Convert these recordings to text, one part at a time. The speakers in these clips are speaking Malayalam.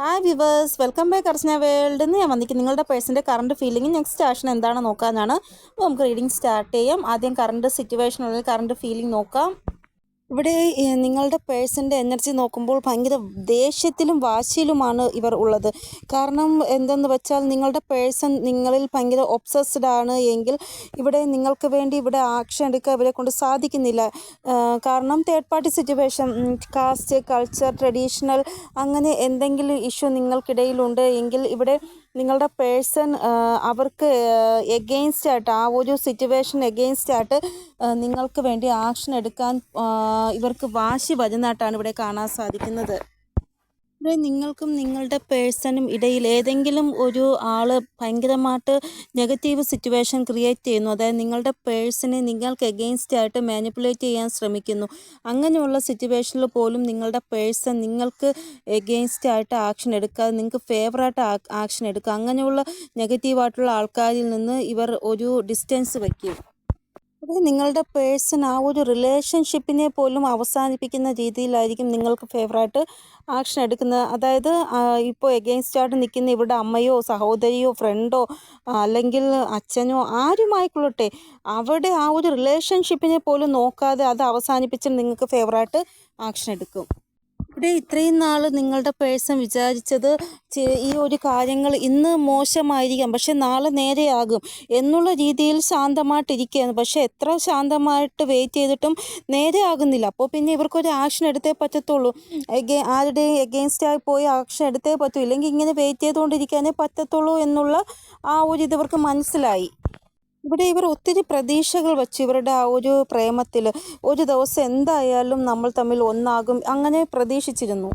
Hi viewers welcome back Archana world എന്ന് ഞാൻ വന്നിരിക്കും നിങ്ങളുടെ പേഴ്സന്റെ കറണ്ട് ഫീലിംഗ് നെക്സ്റ്റ് ആക്ഷൻ എന്താണെന്ന് നോക്കാനാണ്. അപ്പോൾ നമുക്ക് റീഡിംഗ് സ്റ്റാർട്ട് ചെയ്യാം. ആദ്യം കറണ്ട് സിറ്റുവേഷൻ അല്ലെങ്കിൽ കറണ്ട് ഫീലിംഗ് നോക്കാം. ഇവിടെ നിങ്ങളുടെ പേഴ്സന്റെ എനർജി നോക്കുമ്പോൾ ഭയങ്കര ദേഷ്യത്തിലും വാശിയിലുമാണ് ഇവർ ഉള്ളത്. കാരണം എന്തെന്ന് വെച്ചാൽ നിങ്ങളുടെ പേഴ്സൺ നിങ്ങളിൽ ഭയങ്കര ഒബ്സസ്ഡ് ആണ് എങ്കിൽ ഇവിടെ നിങ്ങൾക്ക് വേണ്ടി ഇവിടെ ആക്ഷൻ എടുക്കാൻ ഇവരെ കൊണ്ട് സാധിക്കുന്നില്ല. കാരണം third party situation caste culture traditional അങ്ങനെ എന്തെങ്കിലും ഇഷ്യൂ നിങ്ങൾക്കിടയിലുണ്ട് എങ്കിൽ ഇവിടെ നിങ്ങളുടെ പേഴ്സൺ അവർക്ക് എഗെയിൻസ്റ്റ് ആയിട്ട് ആ ഒരു സിറ്റുവേഷൻ എഗെയിൻസ്റ്റ് ആയിട്ട് നിങ്ങൾക്ക് വേണ്ടി ആക്ഷൻ എടുക്കാൻ ഇവർക്ക് വാശി വരുന്നതായിട്ടാണ് ഇവിടെ കാണാൻ സാധിക്കുന്നത്. ഇവിടെ നിങ്ങൾക്കും നിങ്ങളുടെ പേഴ്സണും ഇടയിൽ ഏതെങ്കിലും ഒരു ആൾ ഭയങ്കരമായിട്ട് നെഗറ്റീവ് സിറ്റുവേഷൻ ക്രിയേറ്റ് ചെയ്യുന്നു. അതായത് നിങ്ങളുടെ പേഴ്സണെ നിങ്ങൾക്ക് എഗെയിൻസ്റ്റ് ആയിട്ട് മാനിപ്പുലേറ്റ് ചെയ്യാൻ ശ്രമിക്കുന്നു. അങ്ങനെയുള്ള സിറ്റുവേഷനിൽ പോലും നിങ്ങളുടെ പേഴ്സൺ നിങ്ങൾക്ക് എഗെയിൻസ്റ്റ് ആയിട്ട് ആക്ഷൻ എടുക്കാതെ നിങ്ങൾക്ക് ഫേവറായിട്ട് ആക്ഷൻ എടുക്കുക അങ്ങനെയുള്ള നെഗറ്റീവായിട്ടുള്ള ആൾക്കാരിൽ നിന്ന് ഇവർ ഒരു ഡിസ്റ്റൻസ് വയ്ക്കും നിങ്ങളുടെ പേഴ്സൺ ആ ഒരു റിലേഷൻഷിപ്പിനെ പോലും അവസാനിപ്പിക്കുന്ന രീതിയിലായിരിക്കും നിങ്ങൾക്ക് ഫേവറായിട്ട് ആക്ഷൻ എടുക്കുന്നത് അതായത് ഇപ്പോൾ എഗെയിൻസ്റ്റ് ആയിട്ട് നിൽക്കുന്ന ഇവിടെ അമ്മയോ സഹോദരിയോ ഫ്രണ്ടോ അല്ലെങ്കിൽ അച്ഛനോ ആരുമായിക്കൊള്ളട്ടെ അവിടെ ആ ഒരു റിലേഷൻഷിപ്പിനെ പോലും നോക്കാതെ അത് അവസാനിപ്പിച്ച് നിങ്ങൾക്ക് ഫേവറായിട്ട് ആക്ഷൻ എടുക്കും. ഇവിടെ ഇത്രയും നാൾ നിങ്ങളുടെ പേഴ്സൺ വിചാരിച്ചത് ഈ ഒരു കാര്യങ്ങൾ ഇന്ന് മോശമായിരിക്കാം പക്ഷെ നാളെ നേരെയാകും എന്നുള്ള രീതിയിൽ ശാന്തമായിട്ടിരിക്കുകയാണ്. പക്ഷെ എത്ര ശാന്തമായിട്ട് വെയിറ്റ് ചെയ്തിട്ടും നേരെയാകുന്നില്ല. അപ്പോൾ പിന്നെ ഇവർക്കൊരു ആക്ഷൻ എടുത്തേ പറ്റത്തുള്ളൂ. ആരുടെയും എഗെയിൻസ്റ്റ് ആയി പോയി ആക്ഷൻ എടുത്തേ പറ്റൂ. ഇല്ലെങ്കിൽ ഇങ്ങനെ വെയിറ്റ് ചെയ്തുകൊണ്ടിരിക്കാനേ പറ്റത്തുള്ളൂ എന്നുള്ള ആ ഒരു ഇത് ഇവർക്ക് മനസ്സിലായി. ഇവിടെ ഇവർ ഒത്തിരി പ്രതീക്ഷകൾ വെച്ച് ഇവരുടെ ആ ഒരു പ്രേമത്തിൽ ഒരു ദിവസം എന്തായാലും നമ്മൾ തമ്മിൽ ഒന്നാകും അങ്ങനെ പ്രതീക്ഷിച്ചിരുന്നു.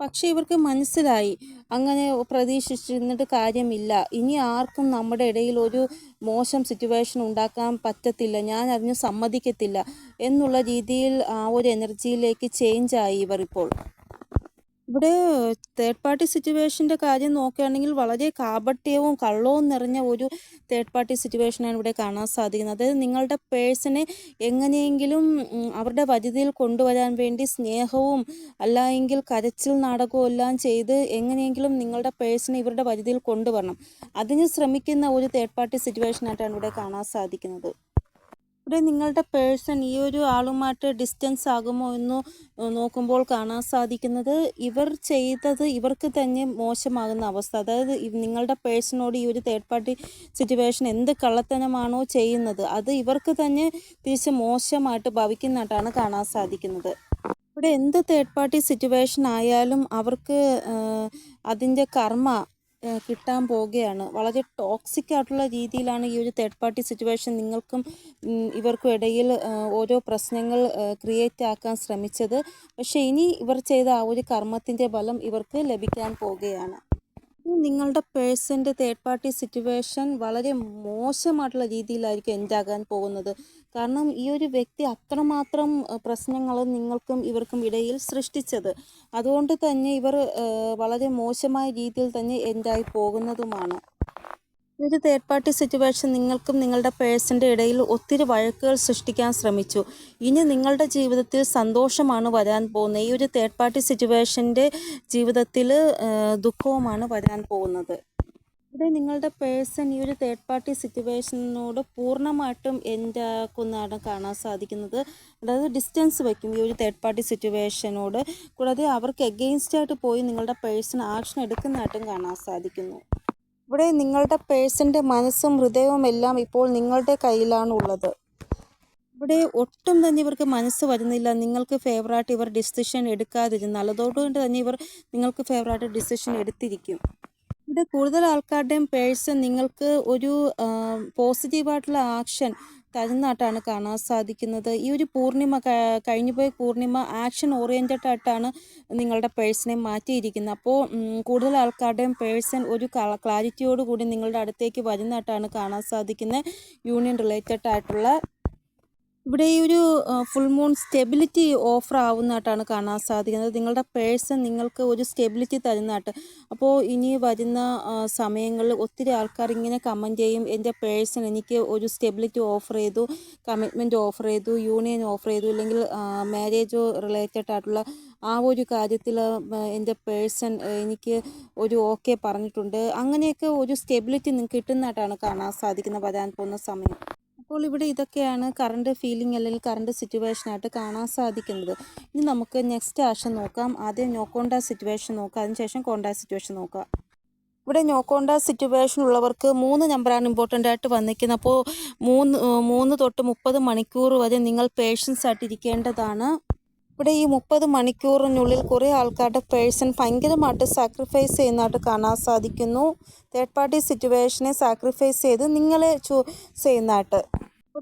പക്ഷേ ഇവർക്ക് മനസ്സിലായി അങ്ങനെ പ്രതീക്ഷിച്ചിരുന്നിട്ട് കാര്യമില്ല. ഇനി ആർക്കും നമ്മുടെ ഇടയിൽ ഒരു മോശം സിറ്റുവേഷൻ ഉണ്ടാക്കാൻ പറ്റത്തില്ല ഞാൻ അതിന് സമ്മതിക്കത്തില്ല എന്നുള്ള രീതിയിൽ ആ ഒരു എനർജിയിലേക്ക് ചേഞ്ചായി ഇവർ ഇപ്പോൾ. ഇവിടെ തേർഡ് പാർട്ടി സിറ്റുവേഷന്റെ കാര്യം നോക്കുകയാണെങ്കിൽ വളരെ കാപട്യവും കള്ളവും നിറഞ്ഞ ഒരു തേർഡ് പാർട്ടി സിറ്റുവേഷനാണ് ഇവിടെ കാണാൻ സാധിക്കുന്നത്. അതായത് നിങ്ങളുടെ പേഴ്സണെ എങ്ങനെയെങ്കിലും അവരുടെ വരുതിയിൽ കൊണ്ടുവരാൻ വേണ്ടി സ്നേഹവും അല്ലായെങ്കിൽ കരച്ചിൽ നാടകവും എല്ലാം ചെയ്ത് എങ്ങനെയെങ്കിലും നിങ്ങളുടെ പേഴ്സണെ ഇവരുടെ വരുതിയിൽ കൊണ്ടുവരണം. അതിന് ശ്രമിക്കുന്ന ഒരു തേർഡ് പാർട്ടി സിറ്റുവേഷനായിട്ടാണ് ഇവിടെ കാണാൻ സാധിക്കുന്നത്. ഇവിടെ നിങ്ങളുടെ പേഴ്സൺ ഈ ഒരു ആളുമായിട്ട് ഡിസ്റ്റൻസ് ആകുമോ എന്ന് നോക്കുമ്പോൾ കാണാൻ സാധിക്കുന്നത് ഇവർ ചെയ്തത് ഇവർക്ക് തന്നെ മോശമാകുന്ന അവസ്ഥ. അതായത് നിങ്ങളുടെ പേഴ്സണോട് ഈ ഒരു തേർഡ് പാർട്ടി സിറ്റുവേഷൻ എന്ത് കള്ളത്തനമാണോ ചെയ്യുന്നത് അത് ഇവർക്ക് തന്നെ തിരിച്ച് മോശമായിട്ട് ഭവിക്കുന്നതായിട്ടാണ് കാണാൻ സാധിക്കുന്നത്. ഇവിടെ എന്ത് തേർഡ് പാർട്ടി സിറ്റുവേഷൻ ആയാലും അവർക്ക് അതിന്റെ കർമ്മ കിട്ടാൻ പോവുകയാണ്. വളരെ ടോക്സിക് ആയിട്ടുള്ള രീതിയിലാണ് ഈ ഒരു തേർഡ് പാർട്ടി സിറ്റുവേഷൻ നിങ്ങൾക്കും ഇവർക്കും ഇടയിൽ ഓരോ പ്രശ്നങ്ങൾ ക്രിയേറ്റ് ആക്കാൻ ശ്രമിച്ചത്. പക്ഷേ ഇനി ഇവർ ചെയ്ത ആ ഒരു കർമ്മത്തിന്റെ ഫലം ഇവർക്ക് ലഭിക്കാൻ പോവുകയാണ്. നിങ്ങളുടെ പേഴ്സന്റെ തേർഡ് പാർട്ടി സിറ്റുവേഷൻ വളരെ മോശമായിട്ടുള്ള രീതിയിലായിരിക്കും എൻഡ് ആകാൻ പോകുന്നത്. കാരണം ഈ ഒരു വ്യക്തി അത്രമാത്രം പ്രശ്നങ്ങൾ നിങ്ങൾക്കും ഇവർക്കും ഇടയിൽ സൃഷ്ടിച്ചത്. അതുകൊണ്ട് തന്നെ ഇവർ വളരെ മോശമായ രീതിയിൽ തന്നെ എൻഡായി പോകുന്നതുമാണ്. ഒരു തേർഡ് പാർട്ടി സിറ്റുവേഷൻ നിങ്ങൾക്കും നിങ്ങളുടെ പേഴ്സന്റെ ഇടയിൽ ഒത്തിരി വഴക്കുകൾ സൃഷ്ടിക്കാൻ ശ്രമിച്ചു. ഇനി നിങ്ങളുടെ ജീവിതത്തിൽ സന്തോഷമാണ് വരാൻ പോകുന്നത്. ഈ ഒരു തേർഡ് പാർട്ടി സിറ്റുവേഷന്റെ ജീവിതത്തിൽ ദുഃഖവുമാണ് വരാൻ പോകുന്നത്. ഇവിടെ നിങ്ങളുടെ പേഴ്സൺ ഈ ഒരു തേർഡ് പാർട്ടി സിറ്റുവേഷനോട് പൂർണമായിട്ടും എന്റെ ആക്കുന്നതാണ് കാണാൻ സാധിക്കുന്നത്? അതായത് ഡിസ്റ്റൻസ് വയ്ക്കും ഈ ഒരു തേർഡ് പാർട്ടി സിറ്റുവേഷനോട് കൂടാതെ അവർക്ക് എഗെയിൻസ്റ്റ് ആയിട്ട് പോയി നിങ്ങളുടെ പേഴ്സൺ ആക്ഷൻ എടുക്കുന്നതായിട്ടും കാണാൻ സാധിക്കുന്നു. ഇവിടെ നിങ്ങളുടെ പേഴ്സന്റെ മനസ്സും ഹൃദയവും എല്ലാം ഇപ്പോൾ നിങ്ങളുടെ കയ്യിലാണ് ഉള്ളത്. ഇവിടെ ഒട്ടും തന്നെ ഇവർക്ക് മനസ്സ് വരുന്നില്ല. നിങ്ങൾക്ക് ഫേവറായിട്ട് ഇവർ ഡിസിഷൻ എടുക്കാതിരുന്നാൽ അല്ലതോടുകൊണ്ട് തന്നെ ഇവർ നിങ്ങൾക്ക് ഫേവറായിട്ട് ഡിസിഷൻ എടുത്തിരിക്കും. ഇവിടെ കൂടുതൽ ആൾക്കാരുടെയും പേഴ്സൺ നിങ്ങൾക്ക് ഒരു പോസിറ്റീവായിട്ടുള്ള ആക്ഷൻ തരുന്നതായിട്ടാണ് കാണാൻ സാധിക്കുന്നത്. ഈ ഒരു പൂർണിമ കഴിഞ്ഞു പോയ പൂർണിമ ആക്ഷൻ ഓറിയന്റഡ് ആയിട്ടാണ് നിങ്ങളുടെ പേഴ്സണെ മാറ്റിയിരിക്കുന്നത്. അപ്പോൾ കൂടുതൽ ആൾക്കാരുടെയും പേഴ്സൺ ഒരു ക്ലാരിറ്റിയോടുകൂടി നിങ്ങളുടെ അടുത്തേക്ക് വരുന്നതായിട്ടാണ് കാണാൻ സാധിക്കുന്നത്. യൂണിയൻ റിലേറ്റഡ് ആയിട്ടുള്ള ഇവിടെ ഈ ഒരു ഫുൾ മൂൺ സ്റ്റെബിലിറ്റി ഓഫർ ആവുന്നതായിട്ടാണ് കാണാൻ സാധിക്കുന്നത്. നിങ്ങളുടെ പേഴ്സൺ നിങ്ങൾക്ക് ഒരു സ്റ്റെബിലിറ്റി തരുന്നതായിട്ട്. അപ്പോൾ ഇനി വരുന്ന സമയങ്ങളിൽ ഒത്തിരി ആൾക്കാർ ഇങ്ങനെ കമന്റ് ചെയ്യും. എന്റെ പേഴ്സൺ എനിക്ക് ഒരു സ്റ്റെബിലിറ്റി ഓഫർ ചെയ്തു കമ്മിറ്റ്മെന്റ് ഓഫർ ചെയ്തു യൂണിയൻ ഓഫർ ചെയ്തു ഇല്ലെങ്കിൽ മാരേജ് റിലേറ്റഡ് ആയിട്ടുള്ള ആ ഒരു കാര്യത്തിൽ എന്റെ പേഴ്സൺ എനിക്ക് ഒരു ഓക്കെ പറഞ്ഞിട്ടുണ്ട്. അങ്ങനെയൊക്കെ ഒരു സ്റ്റെബിലിറ്റി നിങ്ങൾക്ക് കിട്ടുന്നതായിട്ടാണ് കാണാൻ സാധിക്കുന്നത് വരാൻ പോകുന്ന സമയം. അപ്പോൾ ഇവിടെ ഇതൊക്കെയാണ് കറണ്ട് ഫീലിംഗ് അല്ലെങ്കിൽ കറണ്ട് സിറ്റുവേഷനായിട്ട് കാണാൻ സാധിക്കുന്നത്. ഇനി നമുക്ക് നെക്സ്റ്റ് ആഷൻ നോക്കാം. ആദ്യം നോക്കോണ്ട സിറ്റുവേഷൻ നോക്കാം. അതിനുശേഷം കോണ്ടാക്ട് സിറ്റുവേഷൻ നോക്കാം. ഇവിടെ നോക്കോണ്ട സിറ്റുവേഷൻ ഉള്ളവർക്ക് മൂന്ന് നമ്പറാണ് ഇമ്പോർട്ടന്റ് ആയിട്ട് വന്നിരിക്കുന്നത്. അപ്പോൾ മൂന്ന് മൂന്ന് തൊട്ട് മുപ്പത് മണിക്കൂർ വരെ നിങ്ങൾ പേഷ്യൻസ് ആയിട്ട് ഇരിക്കേണ്ടതാണ്. ഇവിടെ ഈ മുപ്പത് മണിക്കൂറിനുള്ളിൽ കുറേ ആൾക്കാരുടെ പേഴ്സൺ ഭയങ്കരമായിട്ട് സാക്രിഫൈസ് ചെയ്യുന്നതായിട്ട് കാണാൻ സാധിക്കുന്നു. തേർഡ് പാർട്ടി സിറ്റുവേഷനെ സാക്രിഫൈസ് ചെയ്ത് നിങ്ങളെ ചൂ ചെയ്യുന്നതായിട്ട്.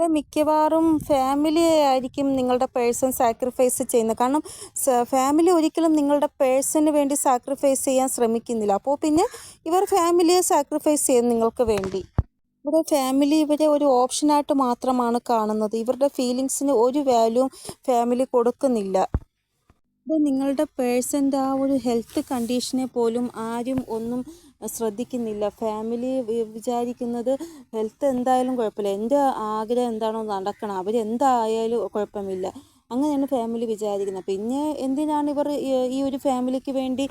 ഇവിടെ മിക്കവാറും ഫാമിലി ആയിരിക്കും നിങ്ങളുടെ പേഴ്സൺ സാക്രിഫൈസ് ചെയ്യുന്നത്. കാരണം ഫാമിലി ഒരിക്കലും നിങ്ങളുടെ പേഴ്സന് വേണ്ടി സാക്രിഫൈസ് ചെയ്യാൻ ശ്രമിക്കുന്നില്ല. അപ്പോൾ പിന്നെ ഇവർ ഫാമിലിയെ സാക്രിഫൈസ് ചെയ്യും നിങ്ങൾക്ക് വേണ്ടി. ഇവിടെ ഫാമിലി ഇവരെ ഒരു ഓപ്ഷനായിട്ട് മാത്രമാണ് കാണുന്നത്. ഇവരുടെ ഫീലിങ്സിന് ഒരു വാല്യൂ ഫാമിലി കൊടുക്കുന്നില്ല. ഇത് നിങ്ങളുടെ പേഴ്സന്റെ ആ ഒരു ഹെൽത്ത് കണ്ടീഷനെ പോലും ആരും ഒന്നും ശ്രദ്ധിക്കുന്നില്ല. ഫാമിലി വിചാരിക്കുന്നത് ഹെൽത്ത് എന്തായാലും കുഴപ്പമില്ല. എന്റെ ആഗ്രഹം എന്താണോ നടക്കണം. അവരെന്തായാലും കുഴപ്പമില്ല. അങ്ങനെയാണ് ഫാമിലി വിചാരിക്കുന്നത്. പിന്നെ എന്തിനാണ് ഇവർ ഈ- ഒരു ഫാമിലിക്ക് വേണ്ടി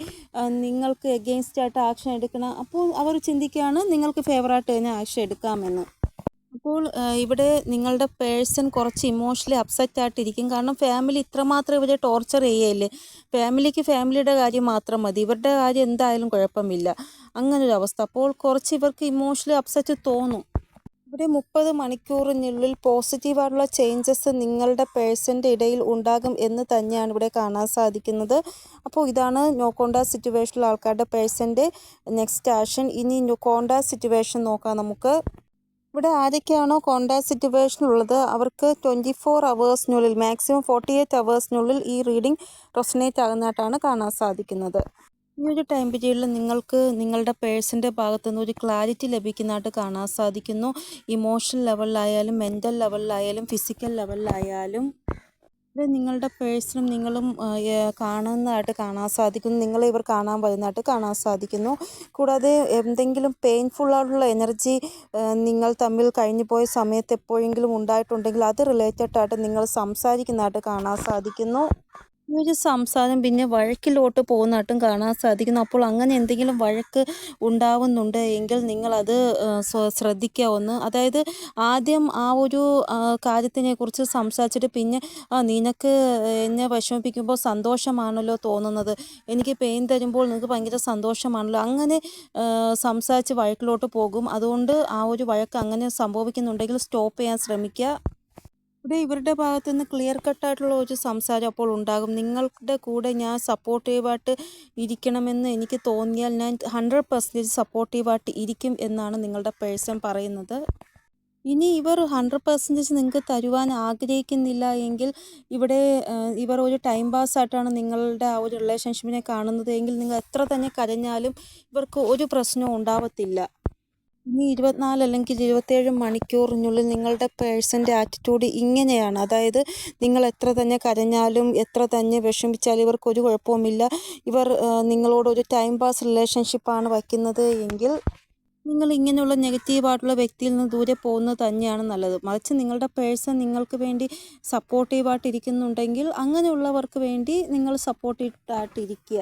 നിങ്ങൾക്ക് എഗെയിൻസ്റ്റ് ആയിട്ട് ആക്ഷൻ എടുക്കണം? അപ്പോൾ അവർ ചിന്തിക്കുകയാണ് നിങ്ങൾക്ക് ഫേവറായിട്ട് തന്നെ ആക്ഷൻ എടുക്കാമെന്ന്. അപ്പോൾ ഇവിടെ നിങ്ങളുടെ പേഴ്സൺ കുറച്ച് ഇമോഷണലി അപ്സെറ്റ് ആയിട്ടിരിക്കും. കാരണം ഫാമിലി ഇത്രമാത്രം ഇവരെ ടോർച്ചർ ചെയ്യല്ലേ? ഫാമിലിക്ക് ഫാമിലിയുടെ കാര്യം മാത്രം മതി. ഇവരുടെ കാര്യം എന്തായാലും കുഴപ്പമില്ല. അങ്ങനൊരു അവസ്ഥ. അപ്പോൾ കുറച്ച് ഇവർക്ക് ഇമോഷണലി അപ്സെറ്റ് തോന്നും. ഇവിടെ മുപ്പത് മണിക്കൂറിനുള്ളിൽ പോസിറ്റീവായിട്ടുള്ള ചേഞ്ചസ് നിങ്ങളുടെ പേഴ്സന്റെ ഇടയിൽ ഉണ്ടാകും എന്ന് തന്നെയാണ് ഇവിടെ കാണാൻ സാധിക്കുന്നത്. അപ്പോൾ ഇതാണ് നോ കോണ്ടാ സിറ്റുവേഷനിലുള്ള ആൾക്കാരുടെ പേഴ്സന്റെ നെക്സ്റ്റ് ആക്ഷൻ. ഇനി കോണ്ട സിറ്റുവേഷൻ നോക്കാം നമുക്ക്. ഇവിടെ ആരൊക്കെയാണോ കോണ്ടാക്ട് സിറ്റുവേഷൻ ഉള്ളത്? അവർക്ക് ട്വന്റി ഫോർ അവേഴ്സിനുള്ളിൽ മാക്സിമം ഫോർട്ടി എയ്റ്റ് അവേഴ്സിനുള്ളിൽ ഈ റീഡിംഗ് റെസനേറ്റ് ആകുന്നതായിട്ടാണ് കാണാൻ സാധിക്കുന്നത്. ഈ ഒരു ടൈം പീരീഡിൽ നിങ്ങൾക്ക് നിങ്ങളുടെ പേഴ്സന്റെ ഭാഗത്ത് നിന്ന് ഒരു ക്ലാരിറ്റി ലഭിക്കുന്നതായിട്ട് കാണാൻ സാധിക്കുന്നു. ഇമോഷണൽ ലെവലിലായാലും മെന്റൽ ലെവലിലായാലും ഫിസിക്കൽ ലെവലിലായാലും ഇത് നിങ്ങളുടെ പേഴ്സണും നിങ്ങളും കാണുന്നതായിട്ട് കാണാൻ സാധിക്കുന്നു. നിങ്ങളെ ഇവർ കാണാൻ വരുന്നതായിട്ട് കാണാൻ സാധിക്കുന്നു. കൂടാതെ എന്തെങ്കിലും പെയിൻഫുൾ ആയിട്ടുള്ള എനർജി നിങ്ങൾ തമ്മിൽ കഴിഞ്ഞു പോയ സമയത്ത് എപ്പോഴെങ്കിലും ഉണ്ടായിട്ടുണ്ടെങ്കിൽ അത് റിലേറ്റഡ് ആയിട്ട് നിങ്ങൾ സംസാരിക്കുന്നതായിട്ട് കാണാൻ സാധിക്കുന്നു. ഒരു സംസാരം പിന്നെ വഴക്കിലോട്ട് പോകുന്നതായിട്ടും കാണാൻ സാധിക്കുന്നു. അപ്പോൾ അങ്ങനെ എന്തെങ്കിലും വഴക്ക് ഉണ്ടാവുന്നുണ്ട് എങ്കിൽ നിങ്ങളത് ഒന്ന് അതായത് ആദ്യം ആ ഒരു കാര്യത്തിനെ കുറിച്ച് സംസാരിച്ചിട്ട് പിന്നെ നിനക്ക് എന്നെ വിഷമിപ്പിക്കുമ്പോൾ സന്തോഷമാണല്ലോ തോന്നുന്നത്. എനിക്ക് പെയിൻ തരുമ്പോൾ നിനക്ക് ഭയങ്കര സന്തോഷമാണല്ലോ. അങ്ങനെ സംസാരിച്ച് വഴക്കിലോട്ട് പോകും. അതുകൊണ്ട് ആ ഒരു വഴക്ക് അങ്ങനെ സംഭവിക്കുന്നുണ്ടെങ്കിൽ സ്റ്റോപ്പ് ചെയ്യാൻ ശ്രമിക്കുക. ഇവിടെ ഇവരുടെ ഭാഗത്തു നിന്ന് ക്ലിയർ കട്ടായിട്ടുള്ള ഒരു സംസാരം അപ്പോൾ ഉണ്ടാകും. നിങ്ങളുടെ കൂടെ ഞാൻ സപ്പോർട്ടീവായിട്ട് ഇരിക്കണമെന്ന് എനിക്ക് തോന്നിയാൽ ഞാൻ ഹൺഡ്രഡ് പെർസെന്റേജ് സപ്പോർട്ടീവായിട്ട് ഇരിക്കും എന്നാണ് നിങ്ങളുടെ പേഴ്സൺ പറയുന്നത്. ഇനി ഇവർ ഹൺഡ്രഡ് പെർസെന്റേജ് നിങ്ങൾക്ക് തരുവാൻ ആഗ്രഹിക്കുന്നില്ല എങ്കിൽ ഇവിടെ ഇവർ ഒരു ടൈം പാസ് ആയിട്ടാണ് നിങ്ങളുടെ ആ ഒരു റിലേഷൻഷിപ്പിനെ കാണുന്നത് എങ്കിൽ നിങ്ങൾ എത്ര തന്നെ കരഞ്ഞാലും ഇവർക്ക് ഒരു പ്രശ്നവും ഉണ്ടാവത്തില്ല. ഇനി ഇരുപത്തിനാല് അല്ലെങ്കിൽ ഇരുപത്തേഴ് മണിക്കൂറിനുള്ളിൽ നിങ്ങളുടെ പേഴ്സന്റെ ആറ്റിറ്റ്യൂഡ് ഇങ്ങനെയാണ്. അതായത് നിങ്ങൾ എത്ര തന്നെ കരഞ്ഞാലും എത്ര തന്നെ വിഷമിച്ചാലും ഇവർക്ക് ഒരു കുഴപ്പവുമില്ല. ഇവർ നിങ്ങളോടൊരു ടൈം പാസ് റിലേഷൻഷിപ്പാണ് വയ്ക്കുന്നത് എങ്കിൽ നിങ്ങൾ ഇങ്ങനെയുള്ള നെഗറ്റീവായിട്ടുള്ള വ്യക്തിയിൽ നിന്ന് ദൂരെ പോകുന്നത് തന്നെയാണ് നല്ലത്. മറിച്ച് നിങ്ങളുടെ പേഴ്സൺ നിങ്ങൾക്ക് വേണ്ടി സപ്പോർട്ടീവായിട്ട് ഇരിക്കുന്നുണ്ടെങ്കിൽ അങ്ങനെയുള്ളവർക്ക് വേണ്ടി നിങ്ങൾ സപ്പോർട്ടീവായിട്ട് ഇരിക്കുക.